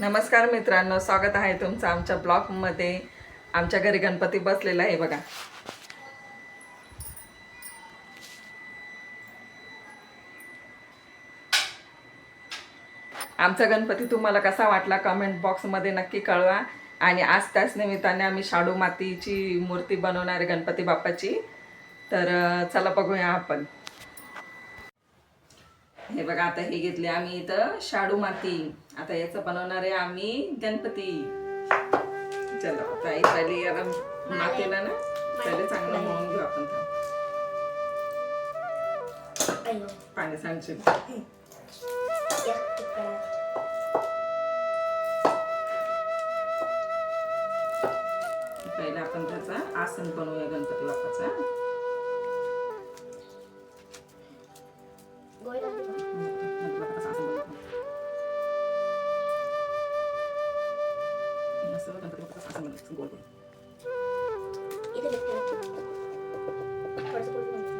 नमस्कार मित्रांनो स्वागत आहे तुमचं आमच्या ब्लॉगमध्ये. आमच्या घरी गणपती बसलेला आहे बघा. आमचा गणपती तुम्हाला कसा वाटला कमेंट बॉक्समध्ये नक्की कळवा. आणि आज त्याच निमित्ताने आम्ही शाडू मातीची मूर्ती बनवणार गणपती बाप्पाची. तर चला बघूया आपण. हे बघा आता हे घेतले आम्ही इथं शाडू माती. आता याचं बनवणार आहे आम्ही गणपती. चला आता ही पहिली याला मातीला ना पहिले चांगलं मळून घेऊ आपण पाणी सांगशील. पहिले आपण त्याचा आसन बनवूया गणपती बाप्पाचा. मस्त गणपती बाप्पाचं आसन बनवायचं, गोल गोल. इथे लिफ्ट आहे. थोडंसं पुढे बनवायचं.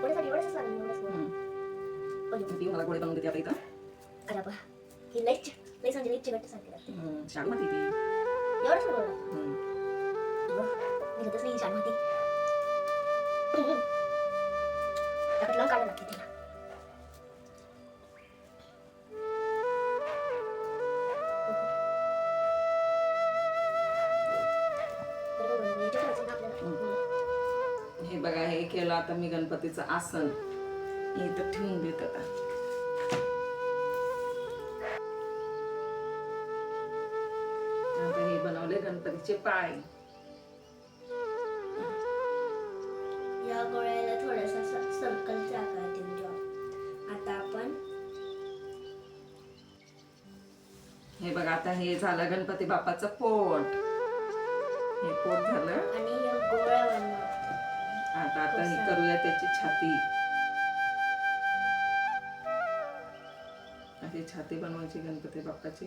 पुढेसाठी एवढंच लागलं, एवढंच वर. हम्म. अयो, ती मला गोळे बनवून देते आता इथं अरे बा. ही लईच लईच म्हणजे लईच चिकट सारखी लागते. हम्म, शाडू माती ती एवढंच वर लागलं. हम्म. अगं, निघतच नाही ही छान माती. त्याच्यात केलं आता मी गणपतीचं आसन इथं ठेवून देत आता. हे बनवले गणपतीचे पाय. या गोळ्याला थोडासा सर्कलचा आकार देऊन द्या आता आपण हे बघा आता हे झालं गणपती बाप्पाचं पोट. हे पोट झालं. आणि गोळ्या आता आता हे करूया त्याची छाती अशी छाती बनवायची गणपती बाप्पाची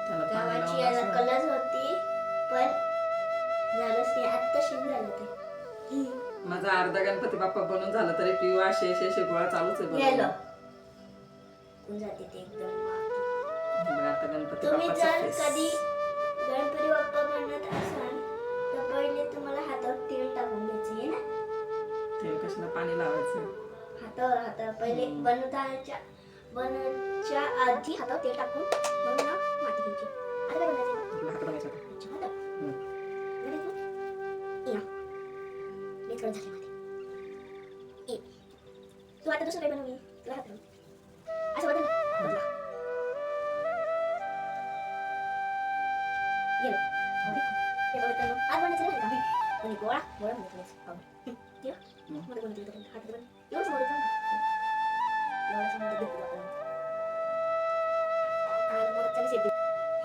त्याला पाणी गावाची लावून याला असं- कलर होती पण झालंच नाही आत्ता शिक झालं ते माझा अर्धा गणपती बाप्पा बनून झाला तरी पिऊ असे असे असे गोळा चालूच आहे गेलं बनवणं. होऊन जाते ते एकदम वाकी. हे बघा आता गणपती तुम्ही बाप्पाचा जर face. कधी गणपती बाप्पा बनवत असाल पहिले तुम्हाला हातावर तेल टाकून घ्यायचं आहे ना? तेल कशाला? पाणी लावायचं. हातावर हातावर. पहिले. बनवताच्या बनवच्या आधी हातावर तेल टाकून मग ना माती घ्यायची. आता काय बनवायचं हात. तू आता दुसरं तुला हात. असं बदल. हे बघ मित्रांनो, आज नाही का? कोणी गोळा गोळा म्हणतो. मध्ये कोणी हात घेतो.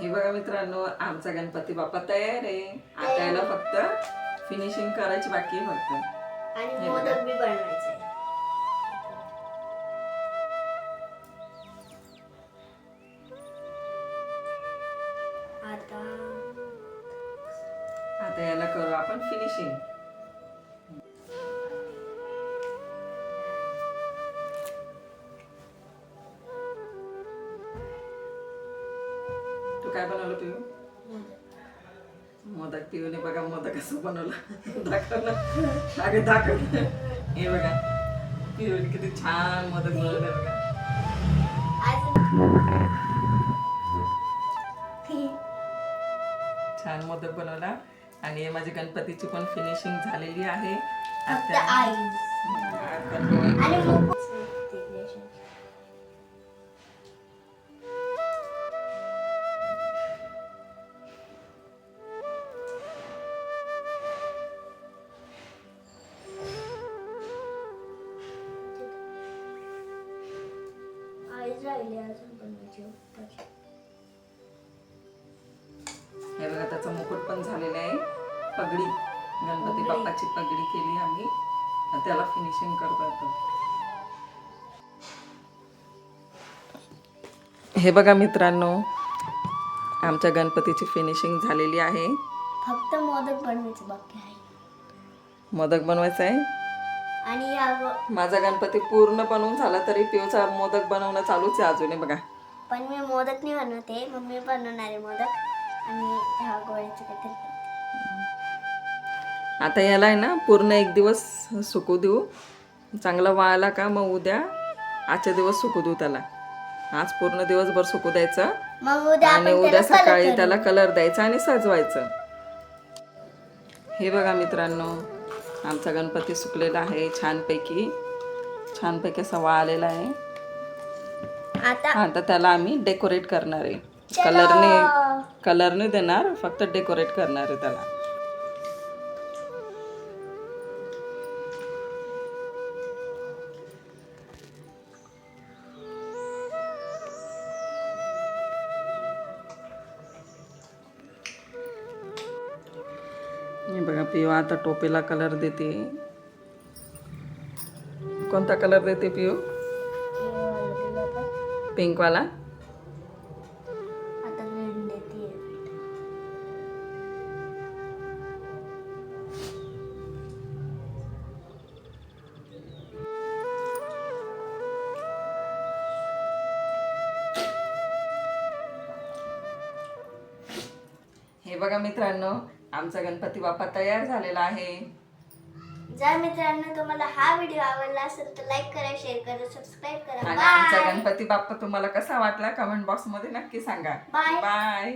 हे बघा आमचा गणपती बाप्पा तयार आहे आता याला फक्त फिनिशिंग करायची बाकी फक्त आणि. मोदक बी बनवायचे आता याला करू आपण फिनिशिंग तू काय बनवलं पिऊ? मोदक पिऊने बघा मोदक कसं बनवलं. दाखवलं. अगं दाखवलं. हे बघा. पिऊने किती छान मोदक बनवलं बघा. छान मोदक बनवला. आणि माझी गणपतीची पण फिनिशिंग झालेली आहे. राहिली अजून बनवायची त्याला फिनिशिंग करतो आता हे बघा मित्रांनो आमच्या गणपतीची फिनिशिंग झालेली आहे. फक्त मोदक बनवायचं बाकी आहे. मोदक बनवायचा आहे? आणि माझा गणपती पूर्ण बनवून झाला तरी पिऊचा मोदक बनवणं चालूच आहे अजूनही बघा. पण मी मोदक नाही बनवते मम्मी बनवणार आहे मोदक. आणि ह्या गोळ्याचं काहीतरी करते. आता याला आहे ना पूर्ण एक दिवस सुकू देऊ. चांगला वाळला का मग उद्या आजच्या दिवस सुकू देऊ त्याला. आज पूर्ण दिवसभर सुकू द्यायचं. आणि उद्या सकाळी. त्याला कलर द्यायचा आणि सजवायचं. हे बघा मित्रांनो आमचा गणपती सुकलेला आहे छानपैकी. छानपैकी असा वाळलेला आहे. आता आता त्याला आम्ही डेकोरेट करणार आहे. कलरने कलरने देणार फक्त डेकोरेट करणार आहे त्याला. पिऊ आता टोपीला कलर देते. कोणता कलर देते पिऊ पिंकवाला हे बघा मित्रांनो आमचा गणपती बाप्पा तयार झालेला आहे. जर मित्रांनो तुम्हाला हा व्हिडिओ आवडला असेल तर लाईक करा शेअर करा सबस्क्राईब करा. आणि आमचा बाय गणपती बाप्पा तुम्हाला कसा वाटला कमेंट बॉक्समध्ये नक्की सांगा. Bye. बाय